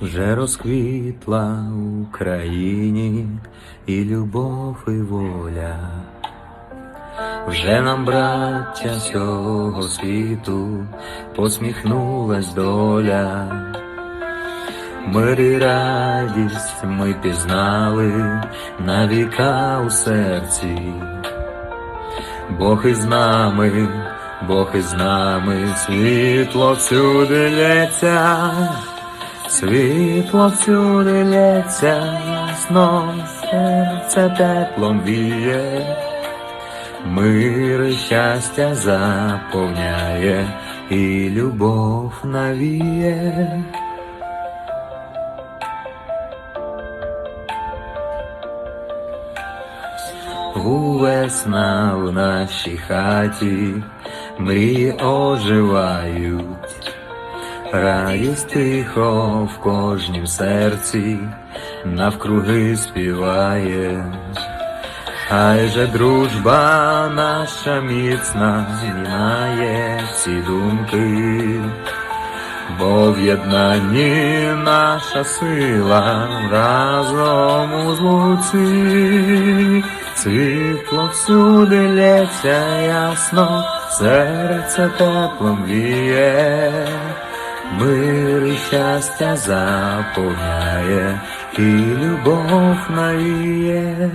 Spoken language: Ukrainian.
Вже розквітла Україні і любов, і воля. Вже нам, браття цього світу, посміхнулась доля. Мир і радість ми пізнали на віка у серці. Бог із нами, Бог із нами, світло всюди лється, світло всюди лється, ясно, серце теплом віє, мир і щастя заповняє, і любов навіє. У весна в нашій хаті мрії оживають, радість тихо в кожнім серці навкруги співає. Хай же дружба наша міцна знімає всі думки, бо в єднанні наша сила разом у злуці. Світло всюди лється ясно, серце теплом віє, мир і щастя заповняє, і любов навіє.